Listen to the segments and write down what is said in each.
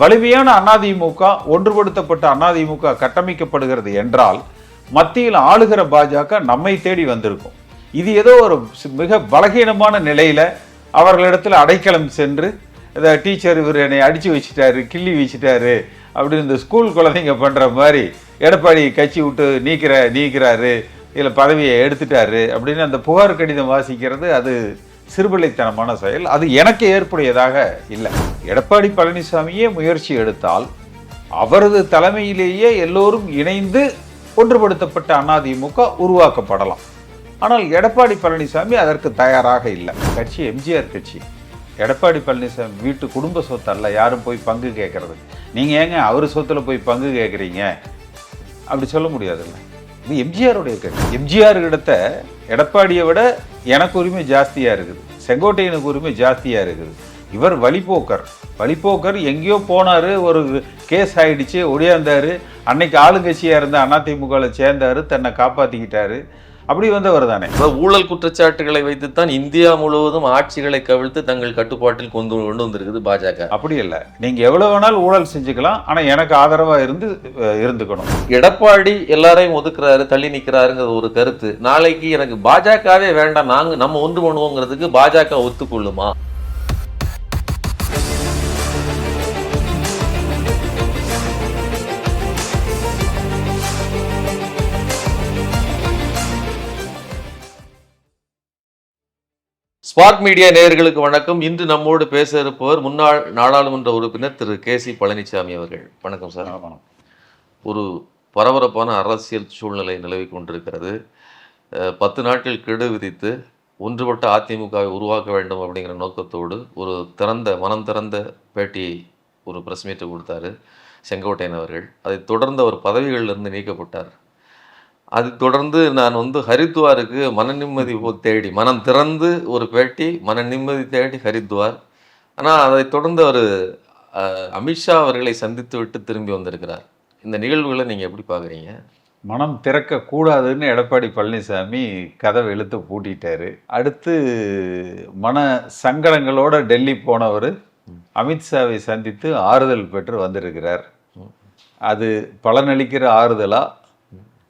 வலிமையான அதிமுக ஒன்றுபடுத்தப்பட்ட அதிமுக கட்டமைக்கப்படுகிறது என்றால் மத்தியில் ஆளுகிற பாஜக நம்மை தேடி வந்திருக்கும். இது ஏதோ ஒரு மிக பலகீனமான நிலையில் அவர்களிடத்தில் அடைக்கலம் சென்று இந்த டீச்சர் இவர் என்னை அடித்து வச்சுட்டாரு கிள்ளி வச்சுட்டாரு அப்படின்னு இந்த ஸ்கூல் குழந்தைங்க பண்ணுற மாதிரி எடப்பாடி கட்சி விட்டு நீக்கிற நீக்கிறாரு இதில் பதவியை எடுத்துட்டாரு அப்படின்னு அந்த புகார் கடிதம் வாசிக்கிறது அது சிறுபிள்ளைத்தனமான செயல். அது எனக்கு ஏற்புடையதாக இல்லை. எடப்பாடி பழனிசாமியே முயற்சி எடுத்தால் அவரது தலைமையிலேயே எல்லோரும் இணைந்து ஒன்றுபடுத்தப்பட்ட அதிமுக உருவாக்கப்படலாம். ஆனால் எடப்பாடி பழனிசாமி அதற்கு தயாராக இல்லை. கட்சி எம்ஜிஆர் கட்சி. எடப்பாடி பழனிசாமி வீட்டு குடும்ப சொத்து அல்ல. யாரும் போய் பங்கு கேட்கறது நீங்கள் ஏங்க அவர் சொத்தில் போய் பங்கு கேட்குறீங்க அப்படி சொல்ல முடியாதுல்ல. இது எம்ஜிஆருடைய கட்சி. எம்ஜிஆர் இடத்த எடப்பாடியை விட எனக்கு உரிமை ஜாஸ்தியாக இருக்குது. செங்கோட்டையனுக்கு உரிமை ஜாஸ்தியாக இருக்குது. இவர் வழிபோக்கர் வழிபோக்கர் எங்கேயோ போனார் ஒரு கேஸ் ஆகிடுச்சு ஒடியாந்தார். அன்னைக்கு ஆளுங்கட்சியாக இருந்த அதிமுகவில் சேர்ந்தார் தன்னை காப்பாற்றிக்கிட்டாரு அப்படி வந்தவர் தானே ஊழல் குற்றச்சாட்டுகளை வைத்துத்தான் இந்தியா முழுவதும் ஆட்சிகளை கவிழ்த்து தங்கள் கட்டுப்பாட்டில் கொண்டு கொண்டு வந்திருக்குது பாஜக. அப்படி இல்லை. நீங்க எவ்வளவு வேணாலும் ஊழல் செஞ்சுக்கலாம். ஆனா எனக்கு ஆதரவா இருந்து இருந்துக்கணும். எடப்பாடி எல்லாரையும் ஒதுக்குறாரு தள்ளி நிக்கிறாருங்கிற ஒரு கருத்து. நாளைக்கு எனக்கு பாஜகவே வேண்டாம். நாங்க நம்ம ஒன்று பண்ணுவோங்கிறதுக்கு பாஜக ஒத்துக்கொள்ளுமா? ஸ்பார்க் மீடியா நேயர்களுக்கு வணக்கம். இன்று நம்மோடு பேச இருப்பவர் முன்னாள் நாடாளுமன்ற உறுப்பினர் திரு. கே. சி. பழனிசாமி அவர்கள். வணக்கம் சார். ஆமாம். ஒரு பரபரப்பான அரசியல் சூழ்நிலை நிலவி கொண்டிருக்கிறது. பத்து நாட்கள் கெடு விதித்து ஒன்றுபட்ட அதிமுகவை உருவாக்க வேண்டும் அப்படிங்கிற நோக்கத்தோடு ஒரு திறந்த மனம் திறந்த பேட்டியை ஒரு பிரஸ் மீட்டை கொடுத்தாரு செங்கோட்டையன் அவர்கள். அதைத் தொடர்ந்து அவர் பதவிகளிலிருந்து நீக்கப்பட்டார். அது தொடர்ந்து நான் வந்து ஹரித்வாருக்கு மன நிம்மதி தேடி மனம் திறந்து ஒரு பேட்டி மன நிம்மதி தேடி ஹரித்வார். ஆனால் அதைத் தொடர்ந்து அவர் அமித்ஷா அவர்களை சந்தித்து விட்டு திரும்பி வந்திருக்கிறார். இந்த நிகழ்வுகளை நீங்கள் எப்படி பார்க்குறீங்க? மனம் திறக்க கூடாதுன்னு எடப்பாடி பழனிசாமி கதவை இழுத்து பூட்டிட்டாரு. அடுத்து மன சங்கடங்களோட டெல்லி போனவர் அமித்ஷாவை சந்தித்து ஆறுதல் பெற்று வந்திருக்கிறார். அது பலனளிக்கிற ஆறுதலா?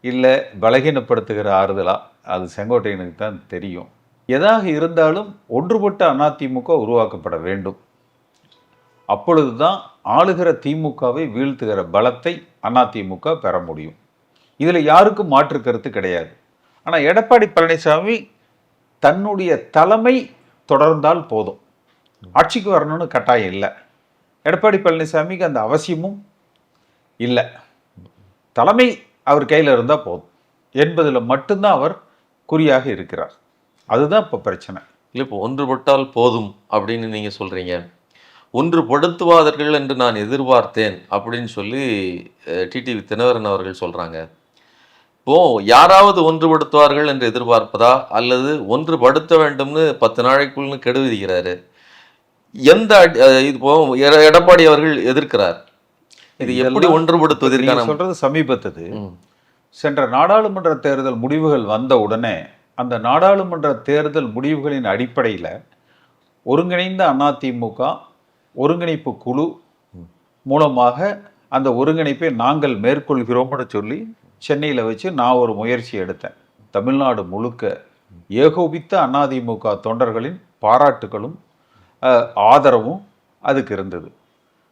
இல்லை பலகீனப்படுத்துகிற ஆறுதலா? அது செங்கோட்டையனுக்கு தான் தெரியும். எதாக இருந்தாலும் ஒன்றுபட்ட அதிமுக உருவாக்கப்பட வேண்டும். அப்பொழுதுதான் ஆளுகிற திமுகவை வீழ்த்துகிற பலத்தை அதிமுக பெற முடியும். இதில் யாருக்கும் மாற்று கருத்து கிடையாது. ஆனால் எடப்பாடி பழனிசாமி தன்னுடைய தலைமை தொடர்ந்தால் போதும். ஆட்சிக்கு வரணும்னு கட்டாயம் இல்லை. எடப்பாடி பழனிசாமிக்கு அந்த அவசியமும் இல்லை. தலைமை அவர் கையில் இருந்தால் போதும். என்பதில் மட்டும்தான் அவர் குறியாக இருக்கிறார். அதுதான் இப்போ பிரச்சனை. இல்லை இப்போ ஒன்றுபட்டால் போதும் அப்படின்னு நீங்கள் சொல்கிறீங்க ஒன்றுபடுத்துவார்கள் என்று நான் எதிர்பார்த்தேன் அப்படின்னு சொல்லி டிடிவி தினகரன் அவர்கள் சொல்கிறாங்க இப்போ யாராவது ஒன்றுபடுத்துவார்கள் என்று எதிர்பார்ப்பதா? அல்லது ஒன்றுபடுத்த வேண்டும்னு பத்து நாளைக்குள்னு கெடுவிதிக்கிறாரு. எந்த இது இப்போ எட- எடப்பாடி அவர்கள் எதிர்க்கிறார். இது எப்படி ஒன்றுபடுத்துவதற்கான நீங்க சொல்றது சமீபத்தது. சென்ற நாடாளுமன்ற தேர்தல் முடிவுகள் வந்த உடனே அந்த நாடாளுமன்ற தேர்தல் முடிவுகளின் அடிப்படையில் ஒருங்கிணைந்த அதிமுக ஒருங்கிணைப்பு குழு மூலமாக அந்த ஒருங்கிணைப்பை நாங்கள் மேற்கொள்கிறோம்னு சொல்லி சென்னையில் வச்சு நான் ஒரு முயற்சி எடுத்தேன். தமிழ்நாடு முழுக்க ஏகோபித்த அதிமுக தொண்டர்களின் பாராட்டுகளும் ஆதரவும் அதுக்கு இருந்தது.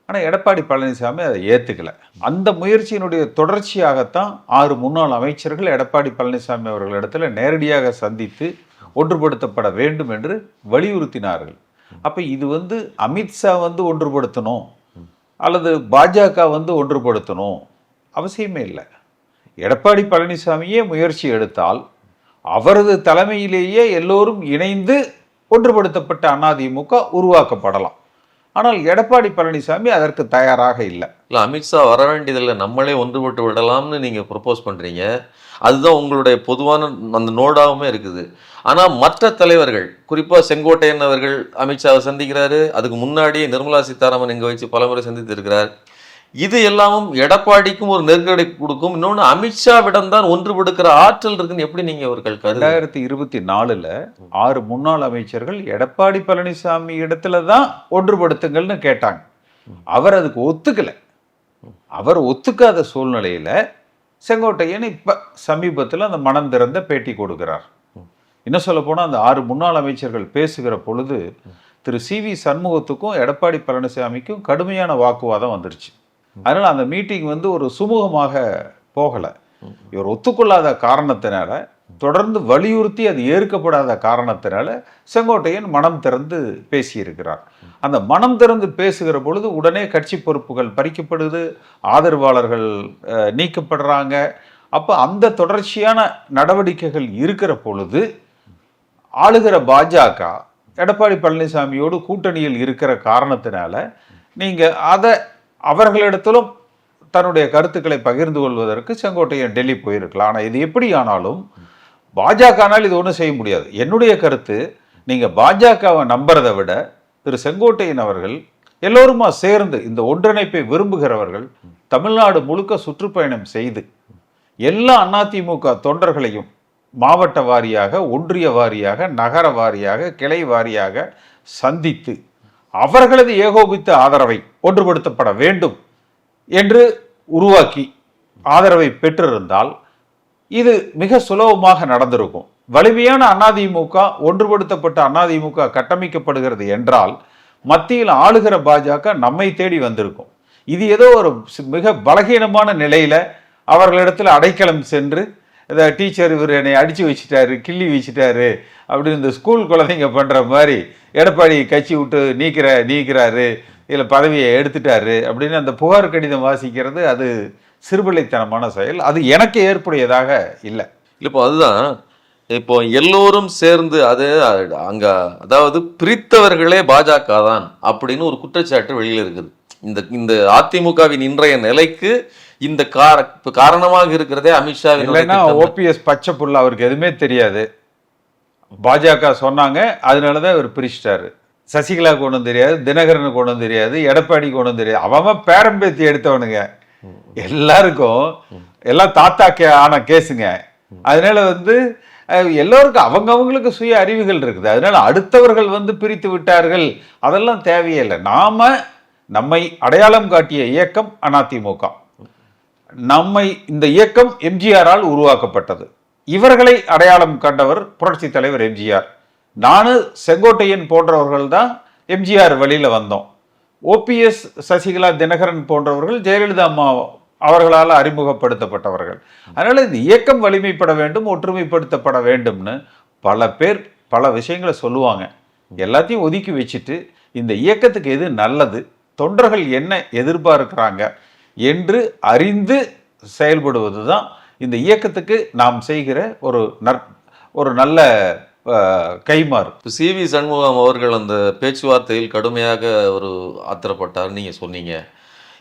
ஆனால் எடப்பாடி பழனிசாமி அதை ஏற்றுக்கல அந்த முயற்சியினுடைய தொடர்ச்சியாகத்தான் ஆறு முன்னாள் அமைச்சர்கள் எடப்பாடி பழனிசாமி அவர்களிடத்தில் நேரடியாக சந்தித்து ஒன்றுபடுத்தப்பட வேண்டும் என்று வலியுறுத்தினார்கள். அப்போ இது வந்து அமித்ஷா வந்து ஒன்றுபடுத்தணும் அல்லது பாஜக வந்து ஒன்றுபடுத்தணும் அவசியமே இல்லை. எடப்பாடி பழனிசாமியே முயற்சி எடுத்தால் அவரது தலைமையிலேயே எல்லோரும் இணைந்து ஒன்றுபடுத்தப்பட்ட அதிமுக உருவாக்கப்படலாம். ஆனால் எடப்பாடி பழனிசாமி அதற்கு தயாராக இல்லை. இல்லை அமித்ஷா வர வேண்டியதில்லை. நம்மளே ஒன்றுபட்டு விடலாம்னு நீங்கள் ப்ரப்போஸ் பண்ணுறீங்க அதுதான் உங்களுடைய பொதுவான அந்த நோடாகவுமே இருக்குது. ஆனால் மற்ற தலைவர்கள் குறிப்பாக செங்கோட்டையன் அவர்கள் அமித்ஷாவை சந்திக்கிறாரு. அதுக்கு முன்னாடியே நிர்மலா சீதாராமன் இங்கே வச்சு பலமுறை சந்தித்து இருக்கிறார் இது எல்லாமும் எடப்பாடிக்கும் ஒரு நெருக்கடி கொடுக்கும். இன்னொன்று அமித்ஷாவிடம் தான் ஒன்றுபடுக்கிற ஆற்றல் இருக்குன்னு எப்படி நீங்கள் அவர்கள் ரெண்டாயிரத்தி இருபத்தி நாலுல ஆறு முன்னாள் அமைச்சர்கள் எடப்பாடி பழனிசாமி இடத்துல தான் ஒன்றுபடுத்துங்கள்னு கேட்டாங்க. அவர் அதுக்கு ஒத்துக்கல. அவர் ஒத்துக்காத சூழ்நிலையில செங்கோட்டையன் இப்ப சமீபத்தில் அந்த மனம் திறந்த பேட்டி கொடுக்கிறார். இன்னும் சொல்ல போனா அந்த ஆறு முன்னாள் அமைச்சர்கள் பேசுகிற பொழுது திரு சி வி சண்முகத்துக்கும் எடப்பாடி பழனிசாமிக்கும் கடுமையான வாக்குவாதம் வந்துருச்சு. அதனால் அந்த மீட்டிங் வந்து ஒரு சுமூகமாக போகலை. இவர் ஒத்துக்கொள்ளாத காரணத்தினால தொடர்ந்து வலியுறுத்தி அது ஏற்கப்படாத காரணத்தினால செங்கோட்டையன் மனம் திறந்து பேசியிருக்கிறார். அந்த மனம் திறந்து பேசுகிற பொழுது உடனே கட்சி பொறுப்புகள் பறிக்கப்படுது ஆதரவாளர்கள் நீக்கப்படுறாங்க. அப்போ அந்த தொடர்ச்சியான நடவடிக்கைகள் இருக்கிற பொழுது ஆளுகிற பாஜக எடப்பாடி பழனிசாமியோடு கூட்டணியில் இருக்கிற காரணத்தினால நீங்கள் அதை அவர்களிடத்திலும் தன்னுடைய கருத்துக்களை பகிர்ந்து கொள்வதற்கு செங்கோட்டையன் டெல்லி போயிருக்கலாம். ஆனால் இது எப்படி ஆனாலும் பாஜகனால் இது ஒன்றும் செய்ய முடியாது. என்னுடைய கருத்து நீங்கள் பாஜகவை நம்புறதை விட திரு செங்கோட்டையன் அவர்கள் எல்லோருமா சேர்ந்து இந்த ஒன்றிணைப்பை விரும்புகிறவர்கள் தமிழ்நாடு முழுக்க சுற்றுப்பயணம் செய்து எல்லா அதிமுக தொண்டர்களையும் மாவட்ட வாரியாக ஒன்றிய வாரியாக நகர வாரியாக கிளை வாரியாக சந்தித்து அவர்களது ஏகோபித்த ஆதரவை ஒன்றுபடுத்தப்பட வேண்டும் என்று உருவாக்கி ஆதரவை பெற்றிருந்தால் இது மிக சுலபமாக நடந்திருக்கும். வலிமையான அதிமுக ஒன்றுபடுத்தப்பட்ட அதிமுக கட்டமைக்கப்படுகிறது என்றால் மத்தியில் ஆளுகிற பாஜக நம்மை தேடி வந்திருக்கும். இது ஏதோ ஒரு மிக பலகீனமான நிலையில அவர்களிடத்தில் அடைக்கலம் சென்று இந்த டீச்சர் இவர் என்னை அடித்து வச்சுட்டாரு கிள்ளி வச்சுட்டாரு அப்படின்னு இந்த ஸ்கூல் குழந்தைங்க பண்ணுற மாதிரி எடப்பாடி கட்சி விட்டு நீக்கிற நீக்கிறாரு இல்லை பதவியை எடுத்துட்டாரு அப்படின்னு அந்த புகார் கடிதம் வாசிக்கிறது அது சிறுபிள்ளைத்தனமான செயல். அது எனக்கு ஏற்புடையதாக இல்லை இப்போ அதுதான். இப்போ எல்லோரும் சேர்ந்து அது அங்க அதாவது பிரித்தவர்களே பாஜக தான் அப்படின்னு ஒரு குற்றச்சாட்டு வெளியில் இருக்குது. இந்த இந்த அதிமுகவின் இன்றைய நிலைக்கு இந்த காரணமாக இருக்கிறதே இல்லைன்னா ஓபிஎஸ் பச்சை புள்ள அவருக்கு எதுவுமே தெரியாது. பாஜக சொன்னாங்க அதனால தான் இவர் பிரிச்சிட்டாரு. சசிகலாவுக்கு ஒன்றும் தெரியாது தினகரனுக்கு ஒன்றும் தெரியாது எடப்பாடிக்கு ஒன்றும் தெரியாது. அவன் பேரம்பேத்தி எடுத்தவனுங்க. எல்லாருக்கும் எல்லாம் தாத்தா கே ஆன கேஸுங்க. அதனால வந்து எல்லோருக்கும் அவங்க அவங்களுக்கு சுய அறிவுகள் இருக்குது. அதனால அடுத்தவர்கள் வந்து பிரித்து விட்டார்கள். அதெல்லாம் தேவையில்லை நாம நம்மை அடையாளம் காட்டிய இயக்கம் அதிமுக நம்மை இந்த இயக்கம் எம்ஜிஆரால் உருவாக்கப்பட்டது. இவர்களை அடையாளம் கண்டவர் புரட்சி தலைவர் எம்ஜிஆர். நானு செங்கோட்டையன் போன்றவர்கள் தான் எம்ஜிஆர் வழியில் வந்தோம். ஓபிஎஸ் சசிகலா தினகரன் போன்றவர்கள் ஜெயலலிதா அம்மா அவர்களால் அறிமுகப்படுத்தப்பட்டவர்கள். அதனால் இந்த இயக்கம் வலிமைப்பட வேண்டும் ஒற்றுமைப்படுத்தப்பட வேண்டும்னு பல பேர் பல விஷயங்களை சொல்லுவாங்க. எல்லாத்தையும் ஒதுக்கி வச்சுட்டு இந்த இயக்கத்துக்கு எது நல்லது? தொண்டர்கள் என்ன எதிர்பார்க்கிறாங்க? என்று அறிந்து செயல்படுவது தான் இந்த இயக்கத்துக்கு நாம் செய்கிற ஒரு நற் ஒரு நல்ல கைமாறு கைமாறு சி வி சண்முகம் அவர்கள் அந்த பேச்சுவார்த்தையில் கடுமையாக ஒரு ஆத்திரப்பட்டார் நீங்கள் சொன்னீங்க.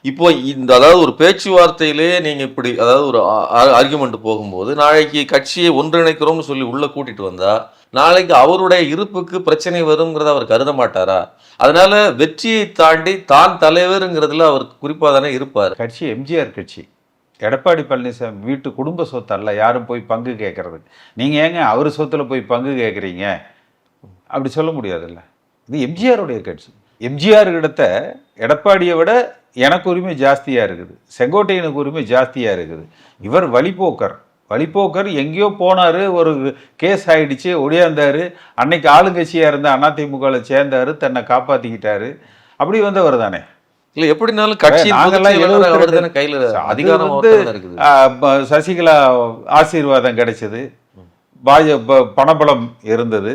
இப்போ இந்த அதாவது ஒரு பேச்சுவார்த்தையிலே நீங்க இப்படி அதாவது ஒரு ஆர்குமெண்ட் போகும்போது நாளைக்கு கட்சியை ஒன்றிணைக்கிறோம்னு சொல்லி உள்ள கூட்டிட்டு வந்தா நாளைக்கு அவருடைய இருப்புக்கு பிரச்சனை வருங்கிறத அவர் கருத மாட்டாரா? அதனால வெற்றியை தாண்டி தான் தலைவருங்கிறதுல அவர் குறிப்பா தானே இருப்பார். கட்சி எம்ஜிஆர் கட்சி. எடப்பாடி பழனிசாமி வீட்டு குடும்ப சொத்து அல்ல யாரும் போய் பங்கு கேட்கறது நீங்க ஏங்க அவர் சொத்துல போய் பங்கு கேட்குறீங்க அப்படி சொல்ல முடியாதுல்ல. இது எம்ஜிஆருடைய கட்சி. எம்ஜிஆர் இடத்த எடப்பாடியை விட எனக்கு உரிமை ஜாஸ்தியா இருக்குது. செங்கோட்டையனுக்கு உரிமை ஜாஸ்தியா இருக்குது. இவர் வழிபோக்கர். வழிபோக்கர் எங்கேயோ போனாரு ஒரு கேஸ் ஆயிடுச்சு ஒடியாந்தாரு. அன்னைக்கு ஆளுங்கட்சியா இருந்த அதிமுகவில் சேர்ந்தாரு தன்னை காப்பாத்திக்கிட்டாரு. அப்படி வந்தவர் தானே. இல்ல எப்படினாலும் கட்சி நாங்கெல்லாம் கையில அது அதிகாரம் வந்து, சசிகலா ஆசீர்வாதம் கிடைச்சது. பாஜ பணபலம் இருந்தது.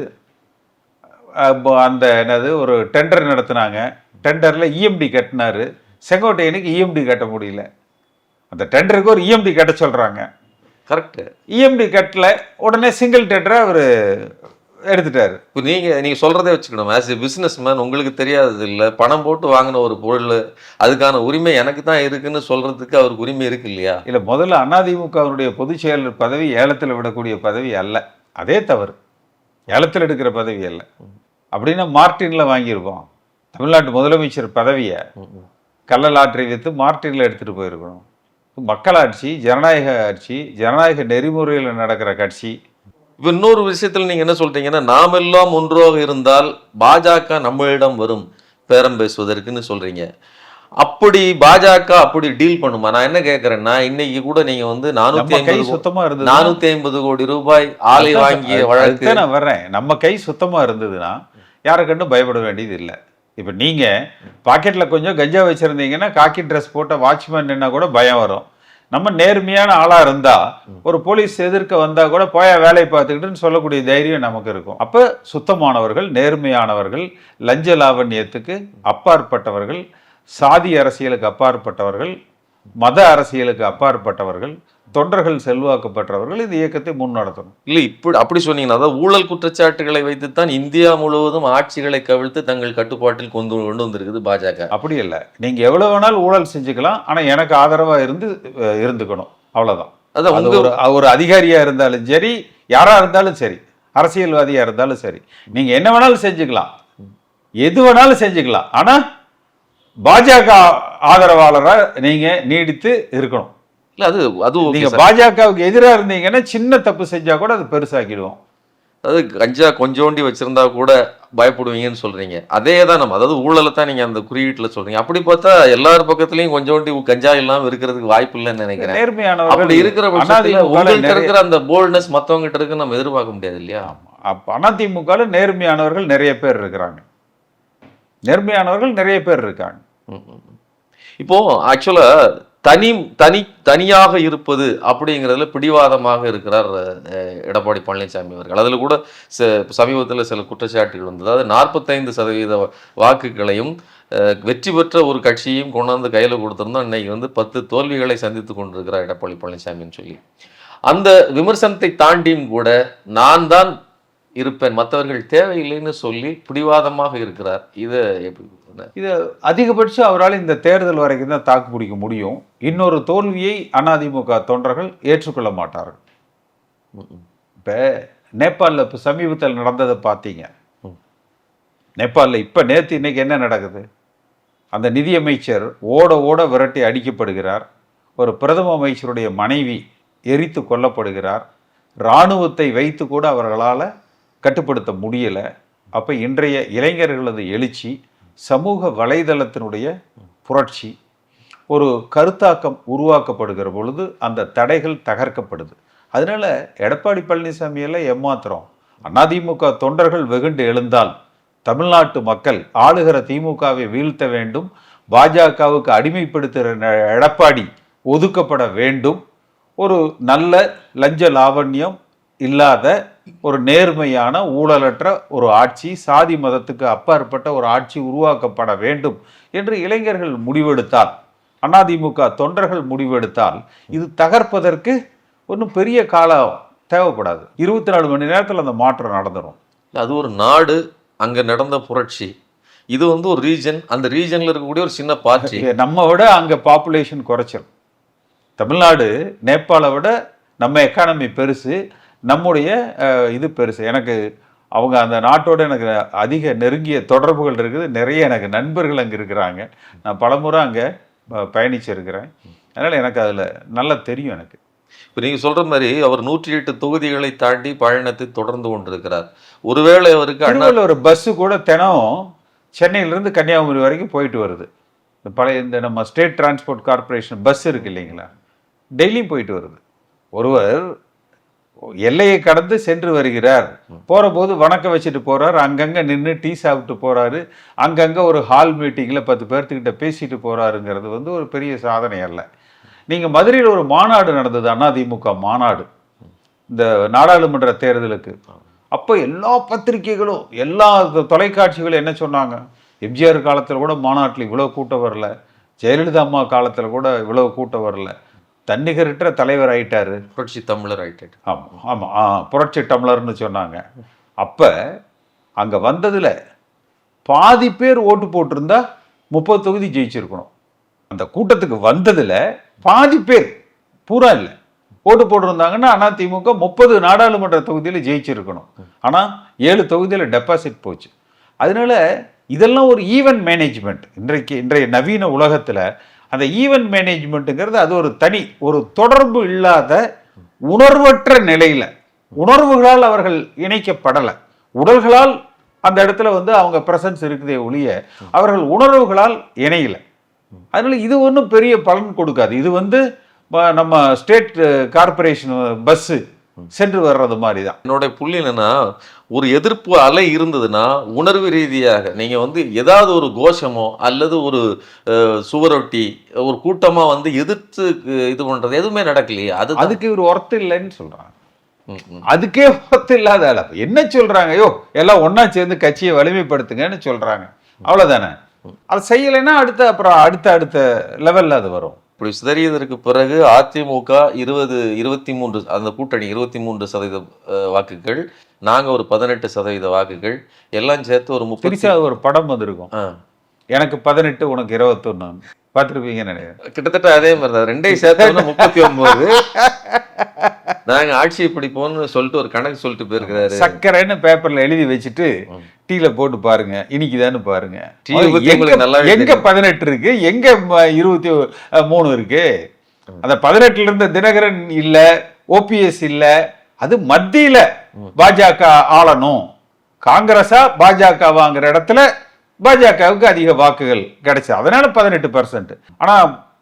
அந்த என்னது ஒரு டெண்டர் நடத்துனாங்க. டெண்டர்ல இஎம்டி கட்டினாரு. செங்கோட்டையனுக்கு இஎம்டி கட்ட முடியல. அந்த டெண்டருக்கு ஒரு இஎம்டி கட்ட சொல்றாங்க. கரெக்ட் இஎம்டி கட்டல உடனே சிங்கிள் டெண்டரை அவர் எடுத்துட்டாரு. இப்போ நீங்க நீங்க சொல்றதே வச்சுக்கணும். ஆஸ் எ பிசினஸ் மேன் உங்களுக்கு தெரியாதது இல்ல. பணம் போட்டு வாங்கின ஒரு பொருள் அதுக்கான உரிமை எனக்கு தான் இருக்குன்னு சொல்றதுக்கு அவருக்கு உரிமை இருக்கு இல்லையா? இல்ல முதல்ல அதிமுகவினுடைய பொதுச் செயலர் பதவி ஏலத்தில் விடக்கூடிய பதவி அல்ல. அதே தவறு. ஏலத்தில் எடுக்கிற பதவி அல்ல. அப்படின்னா மார்டின்ல வாங்கியிருக்கோம் தமிழ்நாட்டு முதலமைச்சர் பதவியை. கள்ள லாட்டரி வித்து மார்டின்ல எடுத்துட்டு போயிருக்கணும். மக்களாட்சி ஜனநாயக ஆட்சி ஜனநாயக நெறிமுறையில் நடக்கிற கட்சி. இப்போ இன்னொரு விஷயத்துல நீங்க என்ன சொல்றீங்கன்னா நாமெல்லாம் ஒன்றாக இருந்தால் பாஜக நம்மளிடம் வரும் பேரம் பேசுவதற்குன்னு சொல்றீங்க. அப்படி பாஜக அப்படி டீல் பண்ணுமா? நான் என்ன கேக்குறேன்னா இன்னைக்கு கூட நீங்க வந்து நானூத்தி ஐம்பது சுத்தமா இருந்தது நானூத்தி ஐம்பது கோடி ரூபாய் ஆலை வாங்கிய வழக்கு. நான் வர்றேன். நம்ம கை சுத்தமா இருந்ததுன்னா யாரை கண்டும் பயப்பட வேண்டியது இல்லை இப்போ நீங்கள் பாக்கெட்டில் கொஞ்சம் கஞ்சா வச்சுருந்தீங்கன்னா காக்கி ட்ரெஸ் போட்ட வாட்ச்மேன் நின்னா கூட பயம் வரும். நம்ம நேர்மையான ஆளாக இருந்தால் ஒரு போலீஸ் எதிர்க்க வந்தால் கூட போய வேலையை பார்த்துக்கிட்டுன்னு சொல்லக்கூடிய தைரியம் நமக்கு இருக்கும். அப்போ சுத்தமானவர்கள் நேர்மையானவர்கள் லஞ்ச லாவண்யத்துக்கு அப்பாற்பட்டவர்கள் சாதி அரசியலுக்கு அப்பாற்பட்டவர்கள் மத அரசியலுக்கு அப்பாற்பட்டவர்கள் தொண்டர்கள் செல்வாக்கு பெற்றவர்கள் இந்த இயக்கத்தை முன்னடத்தணும். இல்ல இப்படி அப்படி சொன்னீங்கன்னா அதாவது ஊழல் குற்றச்சாட்டுகளை வைத்துத்தான் இந்தியா முழுவதும் ஆட்சிகளை கவிழ்த்து தங்கள் கட்டுப்பாட்டில் கொண்டு கொண்டு வந்திருக்குது பாஜக. அப்படி இல்லை. நீங்க எவ்வளவு வேணாலும் ஊழல் செஞ்சுக்கலாம் ஆனா எனக்கு ஆதரவா இருந்து இருந்துக்கணும். அவ்வளவுதான். அதான் ஒரு ஒரு அதிகாரியா இருந்தாலும் சரி யாரா இருந்தாலும் சரி அரசியல்வாதியா இருந்தாலும் சரி நீங்க என்ன வேணாலும் செஞ்சுக்கலாம். எது வேணாலும் செஞ்சுக்கலாம். ஆனா பாஜக ஆதரவாளரா நீங்க நீடித்து இருக்கணும். இல்ல அது அது okay நீங்க sir. பாஜகவுக்கு எதிரா இருந்தீங்கன்னா சின்ன தப்பு செஞ்சா கூட அது பெருசாக்கிடுவோம். அதாவது கஞ்சா கொஞ்சோண்டி வச்சிருந்தா கூட பயப்படுவீங்கன்னு சொல்றீங்க. அதே தான் நம்ம அதாவது ஊழலை தான் நீங்க அந்த குறியீட்டுல சொல்றீங்க. அப்படி பார்த்தா எல்லார் பக்கத்துலயும் கொஞ்சோண்டி கஞ்சா இல்லாம இருக்கிறதுக்கு வாய்ப்பு இல்லைன்னு நினைக்கிறேன். நேர்மையானவர்கள் அப்படி இருக்கிற பட்சத்துல உங்கள்கிட்ட இருக்கிற அந்த போல்ட்னஸ் மத்தவங்க கிட்ட இருக்கு நம்ம எதிர்பார்க்க முடியாது இல்லையா? அப்ப அதிமுகல நேர்மையானவர்கள் நிறைய பேர் இருக்கிறாங்க. நேர்மையானவர்கள் நிறைய பேர் இருக்காங்க. இப்போ ஆக்சுவலா தனி தனி தனியாக இருப்பது அப்படிங்கிறதுல பிடிவாதமாக இருக்கிறார் எடப்பாடி பழனிசாமி அவர்கள். அதில் கூட ச- சமீபத்தில் சில குற்றச்சாட்டுகள் வந்தது. அதாவது நாற்பத்தைந்து சதவீத வாக்குகளையும் வெற்றி பெற்ற ஒரு கட்சியும் கொண்டாந்து கையில் கொடுத்துருந்தோம் இன்னைக்கு வந்து பத்து தோல்விகளை சந்தித்து கொண்டிருக்கிறார் எடப்பாடி பழனிசாமின்னு சொல்லி. அந்த விமர்சனத்தை தாண்டியும் கூட நான் தான் இருப்பேன். மற்றவர்கள் தேவையில்லைன்னு சொல்லி பிடிவாதமாக இருக்கிறார். இதை எப்படி இது அதிகபட்சம் அவரால் இந்த தேர்தல் வரைக்கும் தான் தாக்கு பிடிக்க முடியும். இன்னொரு தோல்வியை அதிமுக தொண்டர்கள் ஏற்றுக்கொள்ள மாட்டார்கள். இப்போ நேபாளில் இப்போ சமீபத்தில் நடந்ததை பார்த்தீங்க. நேபாளில் இப்போ நேற்று இன்னைக்கு என்ன நடக்குது? அந்த நிதியமைச்சர் ஓட ஓட விரட்டி அடிக்கப்படுகிறார். ஒரு பிரதம அமைச்சருடைய மனைவி எரித்து கொல்லப்படுகிறார். இராணுவத்தை வைத்து கூட அவர்களால் கட்டுப்படுத்த முடியலை. அப்போ இன்றைய இளைஞர்களது எழுச்சி சமூக வலைதளத்தினுடைய புரட்சி ஒரு கருத்தாக்கம் உருவாக்கப்படுகிற பொழுது அந்த தடைகள் தகர்க்கப்படுது. அதனால எடப்பாடி பழனிசாமியெல்லாம் ஏமாத்துறோம். அதிமுக தொண்டர்கள் வெகுண்டு எழுந்தால் தமிழ்நாட்டு மக்கள் ஆளுகிற திமுகவை வீழ்த்த வேண்டும். பாஜகவுக்கு அடிமைப்படுத்துகிற எடப்பாடி ஒதுக்கப்பட வேண்டும். ஒரு நல்ல லஞ்ச லாவண்யம் இல்லாத ஒரு நேர்மையான ஊழலற்ற ஒரு ஆட்சி சாதி மதத்துக்கு அப்பாற்பட்ட ஒரு ஆட்சி உருவாக்கப்பட வேண்டும் என்று இளைஞர்கள் முடிவெடுத்தால் அதிமுக தொண்டர்கள் முடிவெடுத்தால் இது தகர்ப்பதற்கு ஒன்றும் பெரிய காலம் தேவைப்படாது. இருபத்தி நாலு மணி நேரத்தில் அந்த மாற்றம் நடந்துடும் அது ஒரு நாடு அங்க நடந்த புரட்சி. இது வந்து ஒரு ரீஜன். அந்த ரீஜன்ல இருக்கக்கூடிய ஒரு சின்ன பார்ட்டி. நம்ம விட அங்கே பாப்புலேஷன் குறைச்சிரும். தமிழ்நாடு நேபாளை விட நம்ம எக்கானமி பெருசு. நம்முடைய இது பெருசு. எனக்கு அவங்க அந்த நாட்டோட எனக்கு அதிக நெருங்கிய தொடர்புகள் இருக்குது. நிறைய எனக்கு நண்பர்கள் அங்கே இருக்கிறாங்க. நான் பலமுறை அங்கே பயணிச்சிருக்கிறேன். அதனால் எனக்கு அதில் நல்லா தெரியும் எனக்கு. இப்ப நீங்க சொல்ற மாதிரி அவர் நூற்றி எட்டு தொகுதிகளை தாண்டி பயணத்தை தொடர்ந்து கொண்டிருக்கிறார். ஒருவேளை அவருக்கு அண்ணா திருவள்ளுவர் பஸ்ஸு கூட தினம் சென்னையிலேருந்து கன்னியாகுமரி வரைக்கும் போயிட்டு வருது. இந்த பழைய இந்த நம்ம ஸ்டேட் டிரான்ஸ்போர்ட் கார்ப்பரேஷன் பஸ் இருக்கு இல்லைங்களா? டெய்லியும் போயிட்டு வருது. ஒருவர் எல்லையை கடந்து சென்று வருகிறார். போகிறபோது போது வணக்கம் வச்சுட்டு போகிறார் அங்கங்கே நின்று டீ சாப்பிட்டு போகிறாரு அங்கங்கே ஒரு ஹால் மீட்டிங்கில் பத்து பேர்த்துக்கிட்ட பேசிட்டு போகிறாருங்கிறது வந்து ஒரு பெரிய சாதனை அல்ல. நீங்கள் மதுரையில் ஒரு மாநாடு நடந்தது அதிமுக மாநாடு. இந்த நாடாளுமன்ற தேர்தலுக்கு. அப்போ எல்லா பத்திரிகைகளும் எல்லா தொலைக்காட்சிகளும் என்ன சொன்னாங்க? எம்ஜிஆர் காலத்தில் கூட மாநாட்டில் இவ்வளோ கூட்டம் வரல. ஜெயலலிதா அம்மா காலத்தில் கூட இவ்வளோ கூட்டம் வரல. தன்னிகரற்ற தலைவர் ஆயிட்டாரு. புரட்சி தமிழர் ஆயிட்டு ஆமாம் ஆமாம் ஆ புரட்சி டம்ளர்னு சொன்னாங்க. அப்போ அங்கே வந்ததில் பாதி பேர் ஓட்டு போட்டிருந்தா முப்பது தொகுதி ஜெயிச்சிருக்கணும். அந்த கூட்டத்துக்கு வந்ததில் பாதி பேர் பூரா இல்லை. ஓட்டு போட்டிருந்தாங்கன்னா அதிமுக முப்பது நாடாளுமன்ற தொகுதியில் ஜெயிச்சிருக்கணும். ஆனால் ஏழு தொகுதியில் டெபாசிட் போச்சு. அதனால இதெல்லாம் ஒரு ஈவென்ட் மேனேஜ்மெண்ட் இன்றைக்கு இன்றைய நவீன உலகத்தில் அந்த ஈவெண்ட் மேனேஜ்மெண்ட்டுங்கிறது அது ஒரு தனி ஒரு தொடர்பு இல்லாத உணர்வற்ற நிலையில் உணர்வுகளால் அவர்கள் இணைக்கப்படலை. உடல்களால் அந்த இடத்துல வந்து அவங்க பிரசன்ஸ் இருக்குதே ஒழிய அவர்கள் உணர்வுகளால் இணையல. அதனால இது ஒன்றும் பெரிய பலன் கொடுக்காது. இது வந்து நம்ம ஸ்டேட் கார்பரேஷன் பஸ்ஸு சென்று வர்றது மாதிரி தான். என்னோட புள்ளி என்னன்னா ஒரு எதிர்ப்பு அலை இருந்ததுன்னா உணர்வு ரீதியாக நீங்க வந்து ஏதாவது ஒரு கோஷமோ அல்லது ஒரு சுவரொட்டி ஒரு கூட்டமா வந்து எதிர்த்து இது பண்றது எதுவுமே நடக்கலையே அது அதுக்கு இவர் ஒர்த்து இல்லைன்னு சொல்றாங்க. அதுக்கே ஒர்த்து இல்லாத. அப்ப என்ன சொல்றாங்க? ஐயோ எல்லாம் ஒண்ணா சேர்ந்து கட்சியை வலிமைப்படுத்துங்கன்னு சொல்றாங்க. அவ்வளவுதானே? அதை செய்யலைன்னா அடுத்த அப்புறம் அடுத்த அடுத்த லெவல்ல அது வரும். இப்படி சிதறியதற்கு பிறகு அதிமுக இருபது இருபத்தி மூன்று அந்த கூட்டணி இருபத்தி மூன்று சதவீத வாக்குகள் நாங்க ஒரு பதினெட்டு சதவீத வாக்குகள் எல்லாம் சேர்த்து ஒரு அது ஒரு படம் வந்திருக்கும். எனக்கு பதினெட்டு உனக்கு இருபத்தொன்னு பார்த்துருப்பீங்கன்னு நினைக்கிறேன். கிட்டத்தட்ட அதே மாதிரி தான். ரெண்டையும் சேர்த்து முப்பத்தி ஒன்பது. நாங்க ஆட்சியை பிடிப்போம்னு சொல்லிட்டு ஒரு கணக்கு சொல்லிட்டு போயிருக்கிறாரு. சர்க்கரைன்னு பேப்பர்ல எழுதி வச்சுட்டு டீல போட்டு பாருங்க. இன்னைக்குதான்னு பாருங்க. எங்க-. பதினெட்டு இருக்கு? எங்க இருபத்தி மூணு இருக்கு? அந்த பதினெட்டுல இருந்த தினகரன் இல்ல ஓபிஎஸ் இல்ல அது மத்தியில பாஜக ஆளணும். காங்கிரஸா பாஜக வாங்குற இடத்துல பாஜகவுக்கு அதிக வாக்குகள் கிடைச்சது. அதனால பதினெட்டு பர்சன்ட் ஆனா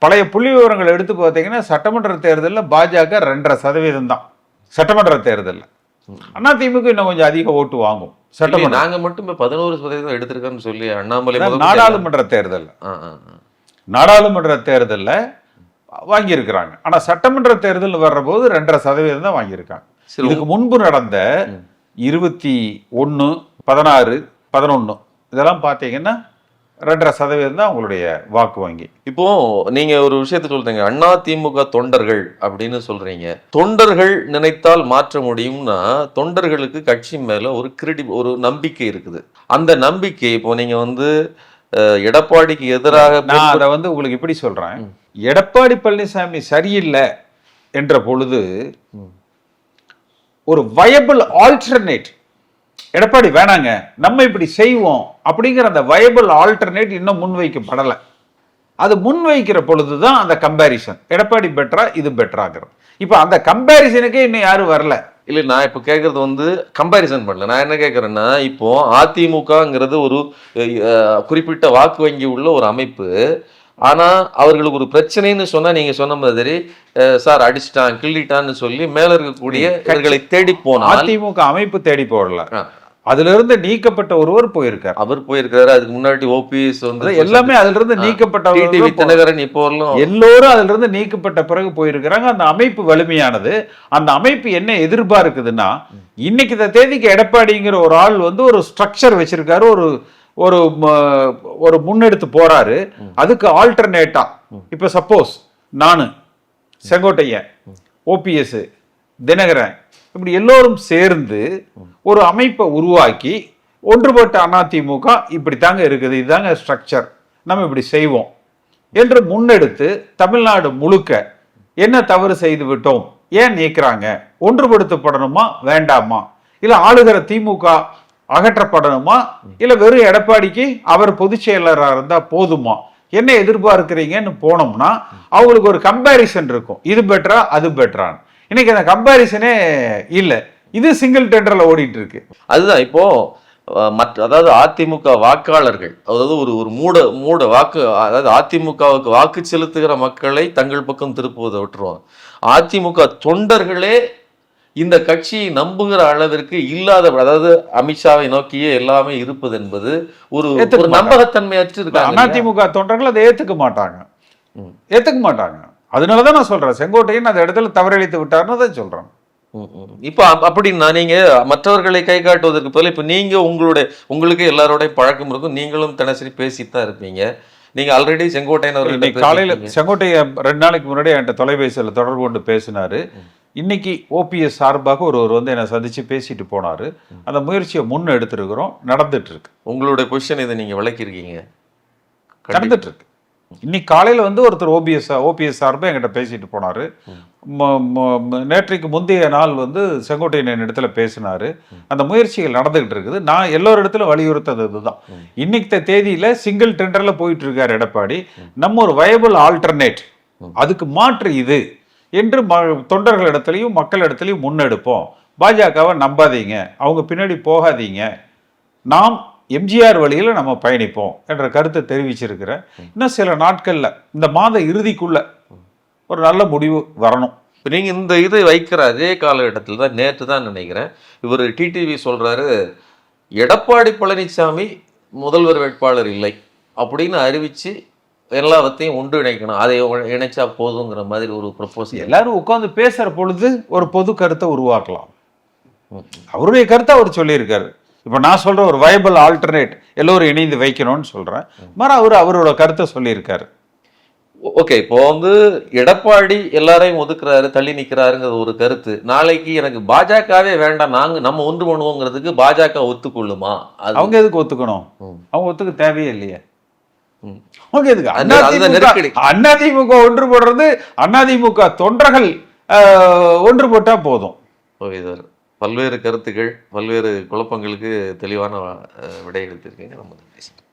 பழைய புள்ளி விவரங்கள் எடுத்து பார்த்தீங்கன்னா சட்டமன்ற தேர்தலில் பாஜக ரெண்டரை சதவீதம் தான். சட்டமன்ற தேர்தலில். அதிமுக இன்னும் கொஞ்சம் அதிக ஓட்டு வாங்கும். சட்டமன்ற. நாங்க மட்டும் பதினோரு சதவீதம் எடுத்திருக்கோம்னு சொல்லி அண்ணாமலை நாடாளுமன்ற தேர்தல். நாடாளுமன்ற தேர்தலில் வாங்கியிருக்கிறாங்க. ஆனா சட்டமன்ற தேர்தல் வர்றபோது ரெண்டரை சதவீதம் தான் வாங்கியிருக்காங்க. இதுக்கு முன்பு நடந்த இருபத்தி ஒன்று பதினாறு பதினொன்று இதெல்லாம் பார்த்தீங்கன்னா ரெண்டரை சதவீதம் தான் உங்களுடைய வாக்கு வங்கி. இப்போ நீங்க ஒரு விஷயத்த சொல்றீங்க அண்ணா திமுக தொண்டர்கள் அப்படின்னு சொல்றீங்க. தொண்டர்கள் நினைத்தால் மாற்ற முடியும்னா தொண்டர்களுக்கு கட்சி மேல ஒரு கிரெடி ஒரு நம்பிக்கை இருக்குது. அந்த நம்பிக்கை இப்போ நீங்க வந்து எடப்பாடிக்கு எதிராக நான் அதை வந்து உங்களுக்கு இப்படி சொல்றேன். எடப்பாடி பழனிசாமி சரியில்லை என்ற பொழுது ஒரு வயபிள் ஆல்டர்னேட் எடப்பாடி வேணாங்க. நம்ம இப்படி செய்வோம் அப்படிங்கிற அந்த வயபிள் ஆல்டர்னேட் இன்னும் முன்வைக்கப்படலை. அது முன்வைக்கிற பொழுது தான் அந்த கம்பேரிசன் எடப்பாடி பெட்டரா இது பெட்டராகிறது இப்போ அந்த கம்பேரிசனுக்கே இன்னும் யாரும் வரல. இல்லை நான் இப்போ கேட்குறது வந்து கம்பேரிசன் பண்ணல. நான் என்ன கேட்குறேன்னா இப்போ அதிமுகங்கிறது ஒரு குறிப்பிட்ட வாக்கு வங்கி உள்ள ஒரு அமைப்பு. ஆனா அவர்களுக்கு ஒரு பிரச்சனைன்னு சொன்னா நீங்க சொன்ன மாதிரி சார் அடிச்சிட்டான் கிள்ளிட்டான்னு சொல்லி மேல இருக்கக்கூடிய இவர்களை தேடி போனால் அதிமுக அமைப்பு தேடி போடல. அதுல இருந்து நீக்கப்பட்ட ஒருவர் போயிருக்கார். அவர் போயிருக்காரு அதுக்கு முன்னாடி ஓபிஎஸ் வந்து எல்லாமே அதுல இருந்து நீக்கப்பட்ட தினகரன் இப்போ எல்லோரும் அதுல இருந்து நீக்கப்பட்ட பிறகு போயிருக்கிறாங்க. அந்த அமைப்பு வலிமையானது. அந்த அமைப்பு என்ன எதிர்பார்க்குதுன்னா இன்னைக்கு இந்த தேதிக்கு எடப்பாடிங்கிற ஒரு ஆள் வந்து ஒரு ஸ்ட்ரக்சர் வச்சிருக்காரு ஒரு ஒரு ஒரு முன்னெடுத்து போறாரு. அதுக்கு ஆல்டர்னேட்டா இப்ப சப்போஸ் நானு செங்கோட்டையன் ஓபிஎஸ் தினகரன் இப்படி எல்லோரும் சேர்ந்து ஒரு அமைப்பை உருவாக்கி ஒன்றுபட்ட அதிமுக இப்படித்தாங்க இருக்குது இதுதாங்க ஸ்ட்ரக்சர் நம்ம இப்படி செய்வோம். என்று முன்னெடுத்து தமிழ்நாடு முழுக்க என்ன தவறு செய்து விட்டோம்? ஏன் நீக்குறாங்க? ஒன்றுபடுத்தப்படணுமா? வேண்டாமா? இல்லை ஆளுகிற திமுக அகற்றப்படணுமா? இல்ல வெறும் எடப்பாடிக்கு அவர் பொதுச் செயலராக இருந்தா போதுமா? என்ன எதிர்பார்க்கிறீங்கன்னு போனோம்னா அவங்களுக்கு ஒரு கம்பேரிசன் இருக்கும். இது பெட்டரா அது பெட்டரான்னு இன்னைக்கு அந்த கம்பேரிசனே இல்லை. இது சிங்கிள் டெண்டர்ல ஓடிட்டு இருக்கு அதுதான் இப்போ மற்ற அதாவது அதிமுக வாக்காளர்கள் அதாவது ஒரு ஒரு மூட மூட வாக்கு அதாவது அதிமுகவுக்கு வாக்கு செலுத்துகிற மக்களை தங்கள் பக்கம் திருப்புவதை விட்டுருவாங்க. அதிமுக தொண்டர்களே இந்த கட்சியை நம்புகிற அளவிற்கு இல்லாத அதாவது அமித்ஷாவை நோக்கியே எல்லாமே இருப்பது என்பது ஒரு. நம்பகத்தன்மையற்று இருக்காங்க? அதிமுக தொண்டர்கள் அதை ஏத்துக்க மாட்டாங்க. ஏத்துக்க மாட்டாங்க அதனாலதான் நான் சொல்றேன் செங்கோட்டையன் அந்த இடத்துல தவறளித்து விட்டாருன்னு தான் சொல்றேன். இப்போ அப்- அப்படின்னா நீங்க மற்றவர்களை கை காட்டுவதற்கு பதில் இப்போ நீங்க உங்களுடைய உங்களுக்கு எல்லாரோடையும் பழக்கம் இருக்கும் நீங்களும் தினசரி பேசிட்டு தான் இருப்பீங்க நீங்க ஆல்ரெடி செங்கோட்டையன் இன்னைக்கு காலையில. செங்கோட்டையன் ரெண்டு நாளைக்கு முன்னாடி என்கிட்ட தொலைபேசியில் தொடர்பு கொண்டு பேசினாரு இன்னைக்கு ஓபிஎஸ் சார்பாக ஒருவர் வந்து என்னை சந்திச்சு பேசிட்டு போனாரு. அந்த முயற்சியை முன்ன எடுத்திருக்கிறோம். நடந்துட்டு இருக்கு உங்களுடைய கொஸ்டின் இதை நீங்க விளக்கியிருக்கீங்க. நடந்துட்டு இருக்கு இன்னைக்கு காலையில வந்து ஒருத்தர் ஓபிஎஸ் ஓபிஎஸ் சார்பா என்கிட்ட பேசிட்டு போனாரு. நேற்றைக்கு முந்தைய நாள் வந்து செங்கோட்டையன் இடத்துல பேசினாரு. அந்த முயற்சிகள் நடந்துகிட்டு இருக்குது. நான் எல்லோரு இடத்துல வலியுறுத்தது இதுதான். இன்னைக்கு தேதியில சிங்கிள் டெண்டர்ல போயிட்டு இருக்காரு எடப்பாடி. நம்ம ஒரு வயபிள் ஆல்டர்னேட் அதுக்கு மாற்று இது. என்று ம- தொண்டர்கள் இடத்துலையும் முன்னெடுப்போம். பாஜகவை நம்பாதீங்க. அவங்க பின்னாடி போகாதீங்க. நாம் எம்ஜிஆர் வழியில் நம்ம பயணிப்போம் என்ற கருத்தை தெரிவிச்சிருக்கிறேன் இன்னும் சில நாட்களில் இந்த மாத இறுதிக்குள்ள ஒரு நல்ல முடிவு வரணும். இப்போ நீங்கள் இந்த இது வைக்கிற அதே காலகட்டத்தில் தான் நேற்று தான் நினைக்கிறேன். இவர் டிடிவி சொல்கிறாரு எடப்பாடி பழனிசாமி முதல்வர் வேட்பாளர் இல்லை அப்படின்னு அறிவித்து எல்லாத்தையும் ஒன்றிணைக்கணும் அதை இணைச்சா போதுங்கிற மாதிரி ஒரு ப்ரப்போசல் எல்லாரும் உட்கார்ந்து பேசுற பொழுது ஒரு பொது கருத்தை உருவாக்கலாம். அவருடைய கருத்தை அவர் சொல்லியிருக்காரு. இப்போ நான் சொல்ற ஒரு வயபிள் ஆல்டர்னேட் எல்லோரும் இணைந்து வைக்கணும்னு சொல்றேன். மறு அவர் அவரோட கருத்தை சொல்லியிருக்காரு. ஓகே. இப்போ வந்து எடப்பாடி எல்லாரையும் ஒதுக்குறாரு தள்ளி நிக்கிறாருங்கிற ஒரு கருத்து. நாளைக்கு எனக்கு பாஜகவே வேண்டாம். நாங்க நம்ம ஒன்று பண்ணுவோங்கிறதுக்கு பாஜக ஒத்துக்கொள்ளுமா? அவங்க எதுக்கு ஒத்துக்கணும். அவங்க ஒத்துக்க தேவையே இல்லையே. எதுக்கு? அந்த- அந்த அதிமுக நெருக்கடி. அதிமுக ஒன்றுபடுறது அதிமுக தொண்டர்கள் ஆஹ், ஒன்றுபட்டா போதும். ஓகே சார் பல்வேறு கருத்துக்கள் பல்வேறு குழப்பங்களுக்கு தெளிவான விடை எடுத்திருக்கீங்க நன்றி. சார்